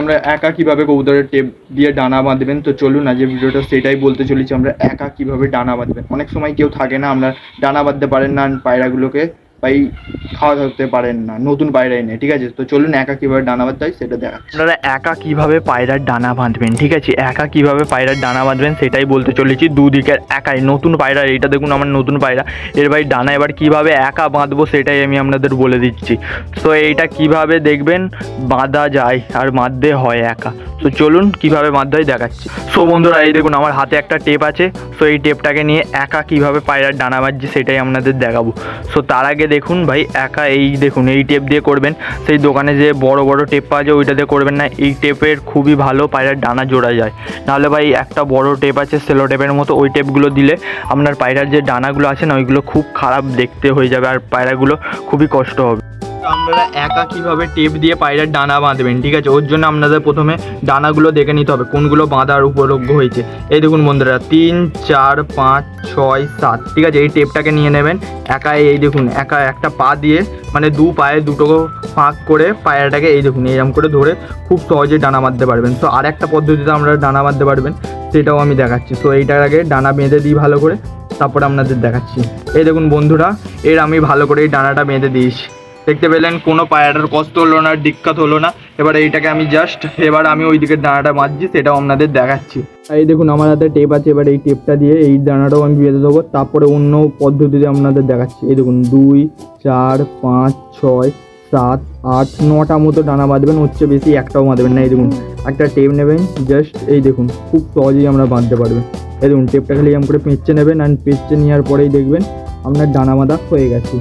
আমরা একা কীভাবে কবুতরের টেপ দিয়ে ডানা বাঁধবেন? তো চলুন আজ ভিডিওটা সেটাই বলতে চলেছি, আমরা একা কীভাবে ডানা বাঁধবেন? অনেক সময় কেউ থাকে না, আমরা ডানা বাঁধতে পারেন না পায়রাগুলোকে। বাই খাওয়া ধরতে পারেন না, নতুন পায়রা এনে, ঠিক আছে? তো চলুন একা কীভাবে ডানা বাঁধতে সেটা দেখা। আপনারা একা কীভাবে পায়রার ডানা বাঁধবেন, ঠিক আছে? একা কীভাবে পায়রার ডানা বাঁধবেন সেটাই বলতে চলেছি দুদিকের একাই, নতুন পায়রা, এইটা দেখুন আমার নতুন পায়রা। এর ভাই ডানা এবার কীভাবে একা বাঁধবো সেটাই আমি আপনাদের বলে দিচ্ছি। তো এইটা কীভাবে দেখবেন, বাঁধা যায় আর বাঁধতে হয় একা। তো চলুন কীভাবে বাঁধতে হয় দেখাচ্ছি। সো বন্ধুরা, এই দেখুন আমার হাতে একটা টেপ আছে সো এই টেপটাকে নিয়ে একা কীভাবে পায়রার ডানা বাঁধছি সেটাই আপনাদের দেখাবো। সো তার আগে দেখুন ভাই, একা এই দেখুন, এই টেপ দিয়ে করবেন। সেই দোকানে যে বড় বড় টেপ পাওয়া যায়, ওইটাতে করবেন না। এই টেপের খুবই ভালো পায়রার ডানা জোড়া যায়। নাহলে ভাই, একটা বড় টেপ আছে, সেলো টেপের মতো, ওই টেপগুলো দিলে আপনার পায়রার যে ডানাগুলো আছে না, ওইগুলো খুব খারাপ দেখতে হয়ে যাবে, আর পায়রাগুলো খুবই কষ্ট হবে। আপনারা একা কীভাবে টেপ দিয়ে পায়রার ডানা বাঁধবেন? ঠিক আছে, ওর জন্য আপনাদের প্রথমে ডানাগুলো দেখে নিতে হবে, কোনগুলো বাঁধার উপলব্ধ হয়েছে। এই দেখুন বন্ধুরা, তিন, চার, পাঁচ, ছয়, সাত, ঠিক আছে, এই টেপটাকে নিয়ে নেবেন একা এই দেখুন, একা একটা পা দিয়ে মানে দু পায়ে দুটো ফাঁক করে পায়রাটাকে এই দেখুন এরকম করে ধরে খুব সহজে ডানা বাঁধতে পারবেন। তো আর একটা পদ্ধতিতে আমরা ডানা বাঁধতে পারবেন, সেটাও আমি দেখাচ্ছি। তো এইটার আগে ডানা বেঁধে দিই ভালো করে, তারপরে আপনাদের দেখাচ্ছি। এই দেখুন বন্ধুরা, এর আমি ভালো করে এই ডানাটা বেঁধে দিয়েছি। দেখতে পেলেন, কোনো পায়রাটার কষ্ট হলো না দিক্কত হলো না। এবার এইটাকে আমি জাস্ট এবার আমি ওই দিকের দানাটা বাঁধছি সেটাও আপনাদের দেখাচ্ছি। এই দেখুন, আমার হাতে টেপ আছে, এবার এই টেপটা দিয়ে এই দানাটাও আমি বেঁধে দেবো, তারপরে অন্য পদ্ধতিতে আপনাদের দেখাচ্ছি। এই দেখুন, দুই, চার, পাঁচ, ছয়, সাত, আট, নটা মতো ডানা বাঁধবেন, হচ্ছে বেশি একটাও বাঁধবেন না, এই দেখুন। একটা টেপ নেবেন জাস্ট এই দেখুন, খুব সহজেই আমরা বাঁধতে পারবেন। এই দেখুন টেপটা খালি এরকম করে পেঁচে নেবেন অ্যান্ড পেঁচে নেওয়ার পরেই দেখবেন আপনার ডানা বাঁধা হয়ে গেছে।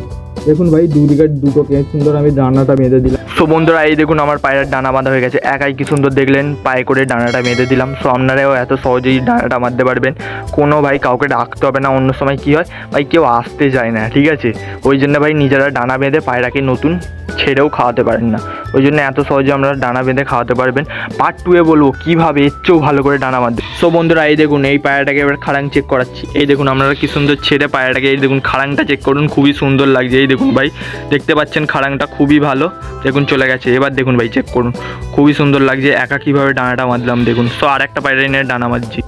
দেখুন ভাই দুদিকের দুটো কে সুন্দর আমি ডানাটা বেঁধে দিলাম। সো বন্ধুরা, এই দেখুন আমার পায়ের ডানা বাঁধা হয়ে গেছে। একাই কি সুন্দর দেখলেন, পায়ে করে ডানাটা বেঁধে দিলাম। সো আপনারাও এত সহজেই ডানাটা মারতে পারবেন। কোনো ভাই কাউকে ডাকতে হবে না, অন্য সময় কি হয়? ভাই কেউ আসতে যায় না, ঠিক আছে? ওই জন্য ভাই নিজেরা ডানা বেঁধে পায়রাকে নতুন। ছেড়েও খাওয়াতে পারেন না। ওই জন্য এত সহজে আমরা ডানা বেঁধে খাওয়াতে পারবেন। পার্ট টুয়ে বলব কীভাবে এর চেয়েও ভালো করে ডানা বাঁধবে সো বন্ধুরা, এই দেখুন, এই পায়রাটাকে এবার খাড়াং চেক করাচ্ছি। এই দেখুন আপনারা কী সুন্দর ছেড়ে পায়রাটাকে এই দেখুন, খাড়াংটা চেক করুন, খুবই সুন্দর লাগছে। এই দেখুন ভাই, দেখতে পাচ্ছেন খাড়াংটা খুবই ভালো। দেখুন, চলে গেছে। এবার দেখুন ভাই চেক করুন। খুবই সুন্দর লাগছে। একা কীভাবে ডানাটা বাঁধলাম, দেখুন। সো আর একটা পায়রা নিয়ে ডানা বাঁধছি।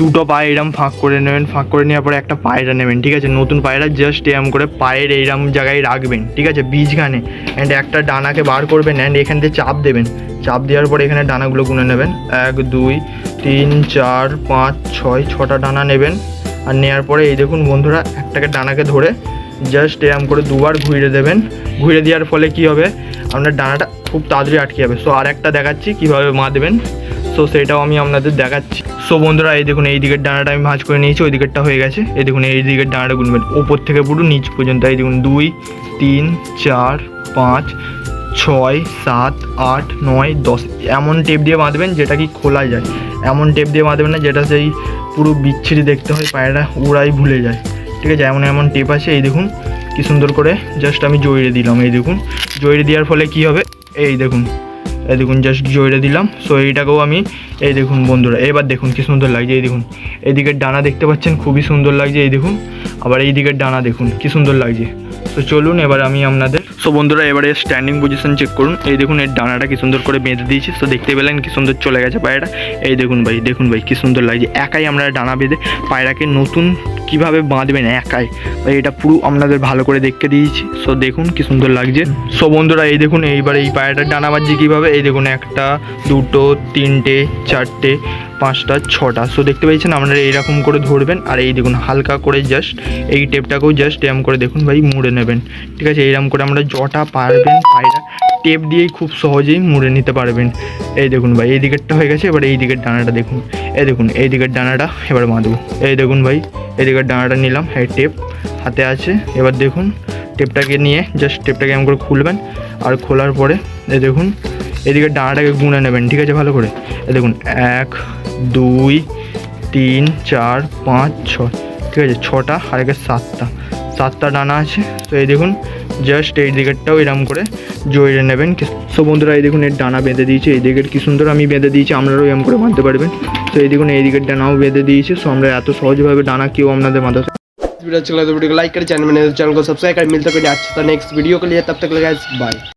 দুটো পায়ে এরম ফাঁক করে নেবেন, ফাঁক করে নেওয়ার পরে একটা পায়রা নেবেন, ঠিক আছে? নতুন পায়রা জাস্ট এরম করে পায়ের এইরম জায়গায় রাখবেন, ঠিক আছে? বীজখানে অ্যান্ড একটা ডানাকে বার করবেন অ্যান্ড এখান থেকে চাপ দেবেন। চাপ দেওয়ার পরে এখানে ডানাগুলো গুনে নেবেন। এক, দুই, তিন, চার, পাঁচ, ছয়, ছটা ডানা নেবেন। আর নেওয়ার পরে এই দেখুন বন্ধুরা, একটাকে ডানাকে ধরে জাস্ট এরম করে দুবার ঘুরে দেবেন। ঘুরে দেওয়ার ফলে কি হবে? আপনার ডানাটা খুব তাড়াতাড়ি আটকে যাবে। সো আর একটা দেখাচ্ছি কীভাবে বাঁধবেন সো সেটাও আমি আপনাদের দেখাচ্ছি। সো বন্ধুরা, এই দেখুন, এই দিকের ডানাটা আমি ভাঁজ করে নিয়েছি, ওই দিকেরটা হয়ে গেছে। এই দেখুন, এই দিকের ডানাটা গুনবেন ওপর থেকে পুরো নিচ পর্যন্ত। এই দেখুন, দুই, তিন, চার, পাঁচ, ছয়, সাত, আট, নয়, দশ। এমন টেপ দিয়ে বাঁধবেন যেটা কি খোলা যায়। এমন টেপ দিয়ে বাঁধবেন না যেটা সেই পুরো বিচ্ছিরি দেখতে হয়, পায়রা উড়াই ভুলে যায়। ঠিক আছে, এমন এমন টেপ আছে, এই দেখুন, কি সুন্দর করে জাস্ট আমি জড়িয়ে দিলাম, এই দেখুন। জড়িয়ে দেওয়ার ফলে কি হবে? এই দেখুন। এই দেখুন জাস্ট জড়িয়ে দিলাম। সো এইটাকেও আমি, এই দেখুন বন্ধুরা, এবার দেখুন কি সুন্দর লাগছে, এই দেখুন। এদিকের ডানা দেখতে পাচ্ছেন, খুবই সুন্দর লাগছে, এই দেখুন। আবার এই দিকের ডানা দেখুন, কি সুন্দর লাগছে। তো চলুন, এবার আমি আপনাদের সো বন্ধুরা, এবারে স্ট্যান্ডিং পজিশন চেক করুন। এই দেখুন, এর ডানাটা কি সুন্দর করে বেঁধে দিয়েছি। তো দেখতে পেলেন কি সুন্দর চলে গেছে পায়রাটা এই দেখুন ভাই দেখুন ভাই, কি সুন্দর লাগছে। একাই আমরা ডানা বেঁধে পায়রাকে নতুন কীভাবে বাঁধবেন একাই? ভাই, এটা পুরো আপনাদের ভালো করে দেখতে দিয়েছি। সো দেখুন কি সুন্দর লাগছে। সো বন্ধুরা, এই দেখুন, এইবার এই পায়রাটার ডানা বাজছে কীভাবে? এই দেখুন, একটা, দুটো, তিনটে, চারটে পাঁচটা, ছটা। সো দেখতে পেয়েছেন আপনারা এইরকম করে ধরবেন আর এই দেখুন, হালকা করে জাস্ট এই টেপটাকেও জাস্ট এরম করে দেখুন ভাই মুড়ে নেবেন। ঠিক আছে, এইরকম করে আমরা জটা পারবেন পায়রা টেপ দিয়েই খুব সহজেই মুড়ে নিতে পারবেন। এই দেখুন ভাই, এই দিকেরটা হয়ে গেছে, এবার এই দিকের ডানাটা দেখুন। এই দেখুন, এই দিকের ডানাটা এবার বাঁধবো। এই দেখুন ভাই, এই দিকের ডানাটা নিলাম, এই টেপ হাতে আছে। এবার দেখুন টেপটাকে নিয়ে জাস্ট টেপটাকে এমন করে খুলবেন আর খোলার পরে, এই দেখুন এদিকে ডানাটাকে গুনে নেবেন, ঠিক আছে, ভালো করে। এই দেখুন, এক দুই তিন চার পাঁচ ছয় ঠিক আছে ছটা আর একে সাতটা সাতটা ডানা আছে তো এই দেখুন জাস্ট এই দিকেরটাও এরম করে জড়িয়ে নেবেন সো বন্ধুরা এই দেখুন এর ডানা বেঁধে দিয়েছে এই দিকের কি সুন্দর আমি বেঁধে দিয়েছি আপনারাও এরম করে বাঁধতে পারবেন তো এই দেখুন এই দিকের ডানাও বেঁধে দিয়েছে সো আমরা এত সহজভাবে डाना केव আপনাদের বাঁধা वीडियो अच्छा लगा तो वीडियो को लाइक करें चैनल में चैनल को सब्सक्राइब करें मिलते हैं कोई अच्छे नेक्स्ट वीडियो के लिए तब तक लगा बाय